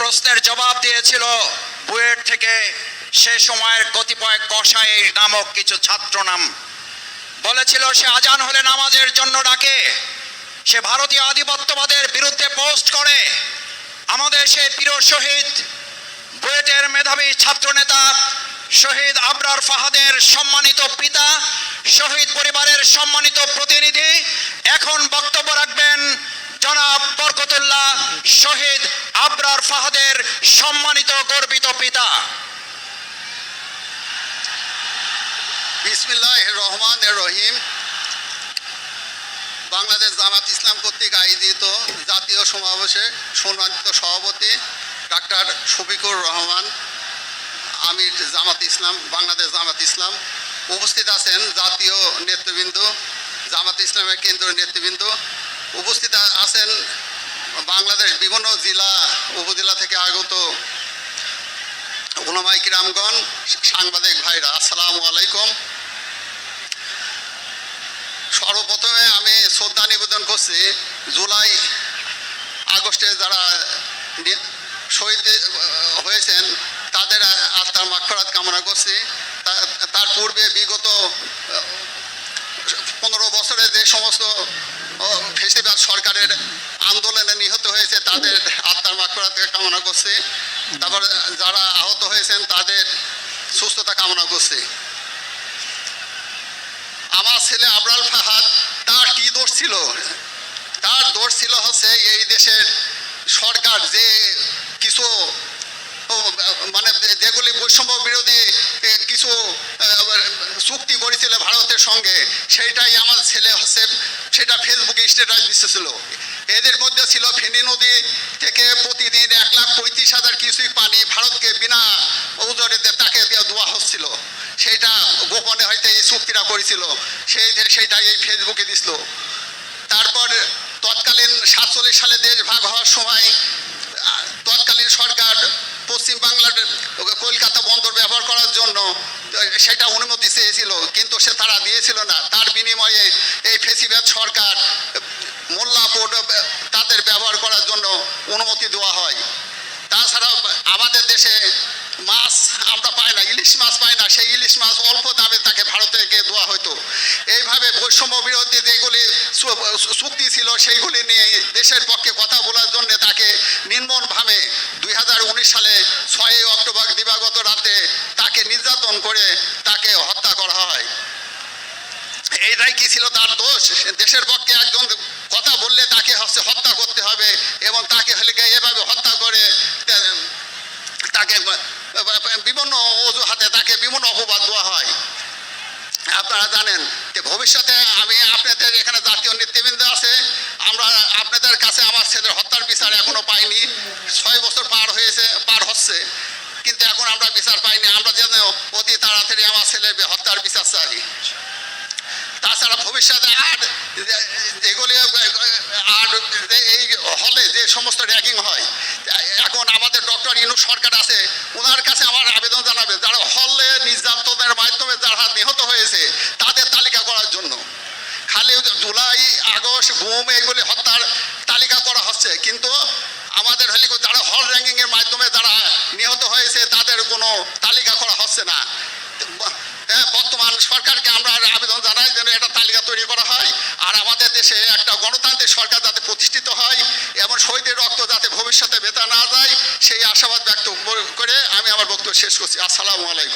প্রশ্নের জবাব দিয়েছিল বুয়েট থেকে সে সময়ের কতিপয় কষাই নামক কিছু ছাত্র নাম বলেছিল, সে আজান হলে নামাজের জন্য ডাকে, সে ভারতীয় আধিপত্যবাদের বিরুদ্ধে পোস্ট করে। আমাদের সে প্রিয় শহীদ, বুয়েটের মেধাবী ছাত্রনেতা শহীদ আবরার ফাহাদের সম্মানিত পিতা, শহীদ পরিবারের সম্মানিত প্রতিনিধি, এখন বক্তব্য রাখবেন জনাব বরকতুল্লাহ শহীদ আবরার ফাহাদের সম্মানিত গর্বিত পিতা। বিসমিল্লাহ রহমান রহিম। বাংলাদেশ জামাত ইসলাম কর্তৃক আয়োজিত জাতীয় সমাবেশে সম্মানিত সভাপতি ডাক্তার শফিকুর রহমান, আমির জামাত ইসলাম, বাংলাদেশ জামাত ইসলাম উপস্থিত আছেন জাতীয় নেতৃবৃন্দ, জামাত ইসলামের কেন্দ্রীয় নেতৃবৃন্দ। উপস্থিত আছেন বাংলাদেশ বিভিন্ন জেলা, উপজেলা থেকে আগত ওলামাই কিরামগণ, সাংবাদিক ভাইরা, আসসালামু আলাইকুম। সর্বপ্রথমে আমি শ্রদ্ধা নিবেদন করছি, জুলাই আগস্টে যারা শহীদ হয়েছেন, তাদের আত্মার মাক্ষরাত কামনা করছি। তার পূর্বে বিগত পনেরো বছরে যে সমস্ত ফেসিবাদ সরকারের আন্দোলনে নিহত হয়েছে, তাদের আত্মার মাক্ষরাত কামনা করছি। তারপর যারা আহত হয়েছেন, তাদের সুস্থতা কামনা করছি। আমার ছেলে আবরাল ফাহাদ, তার কি দোষ ছিল? তার দোষ ছিল হচ্ছে এই দেশের সরকার যে কিছু মানে যেগুলি বৈষম্য বিরোধী কিছু চুক্তি করেছিল ভারতের সঙ্গে, সেইটাই আমার ছেলে হচ্ছে, সেটা ফেসবুকে স্ট্যাটাস দিতেছিল এদের মধ্যে ছিল ফেনী নদী থেকে প্রতিদিন এক লাখ পঁয়ত্রিশ হাজার কিউসিক পানি ভারতকে বিনা ওজরে তাকে দিয়ে দেওয়া হচ্ছিল। সেইটা গোপনে হয়তো এই চুক্তিটা করেছিল। সেই সেইটা এই ফেসবুকে দিছিল। তারপর তৎকালীন সাতচল্লিশ সালে দেশ ভাগ হওয়ার সময় তৎকালীন সরকার পশ্চিম বাংলার, কলকাতা বন্দর ব্যবহার করার জন্য, সেটা অনুমতি চেয়েছিল, কিন্তু সে তারা দিয়েছিল না। তার বিনিময়ে এই ফেসিবাদ সরকার মোল্লা তাদের ব্যবহার করার জন্য অনুমতি দেওয়া হয়। তাছাড়া আমাদের দেশে মাছ আমরা পাই না, ইলিশ মাছ পাই না, সেই ইলিশ মাছ অল্প দামে তাকে ভারত থেকে দেওয়া হতো। এইভাবে বৈষম্য বিরোধী যেগুলি চুক্তি ছিল, সেইগুলি নিয়ে দেশের পক্ষে কথা বলার জন্য তাকে নির্মমভাবে দুই হাজার উনিশ সালে ছয়ই অক্টোবর দিবাগত রাতে নির্যাতন করে তাকে হত্যা করা হয়। এইটাই কি ছিল তার দোষ? দেশের পক্ষে একজন কথা বললে তাকে হচ্ছে হত্যা করতে হবে এবং তাকে হলে এভাবে হত্যা করে তাকে বিভিন্ন অজুহাতে তাকে বিভিন্ন অপবাদ দেওয়া হয়। আপনারা জানেন যে ভবিষ্যতে আমি আপনাদের এখানে জাতীয় নেতৃবৃন্দ আছে, আমরা আপনাদের কাছে আমার ছেলের হত্যার বিচার এখনও পাইনি। ছয় বছর পার হয়েছে, পার হচ্ছে। কিন্তু এখন আমরা বিচার পাইনি। আমরা যেন অতি তাড়াতাড়ি আমার ছেলের হত্যার বিচার চাই। তাছাড়া ভবিষ্যতে আর যেগুলি আর এই হলে যে সমস্ত র্যাগিং হয়, এখন আমাদের ডক্টর ইনু সরকার আছে ওনার কাছে আমার আবেদন জানাবে, যারা হলে নির্যাতনের মাধ্যমে যারা নিহত হয়েছে, তাদের তালিকা করার জন্য। খালি জুলাই, আগস্ট, গুম, এগুলি হত্যার তালিকা করা হচ্ছে, কিন্তু আমাদের হলে যারা হল র্যাঙ্কিংয়ের মাধ্যমে যারা নিহত হয়েছে তাদের কোনো তালিকা করা হচ্ছে না। হ্যাঁ, বর্তমান সরকারকে আমরা আবেদন জানাই যেন একটা তালিকা তৈরি করা হয় আর আমাদের দেশে একটা গণতান্ত্রিক সরকার যাতে প্রতিষ্ঠিত হয় এবং শহীদের রক্ত যাতে ভবিষ্যতে বেতা না যায় সেই আশাবাদ ব্যক্ত করে আমি আমার বক্তব্য শেষ করছি। আসসালামু আলাইকুম।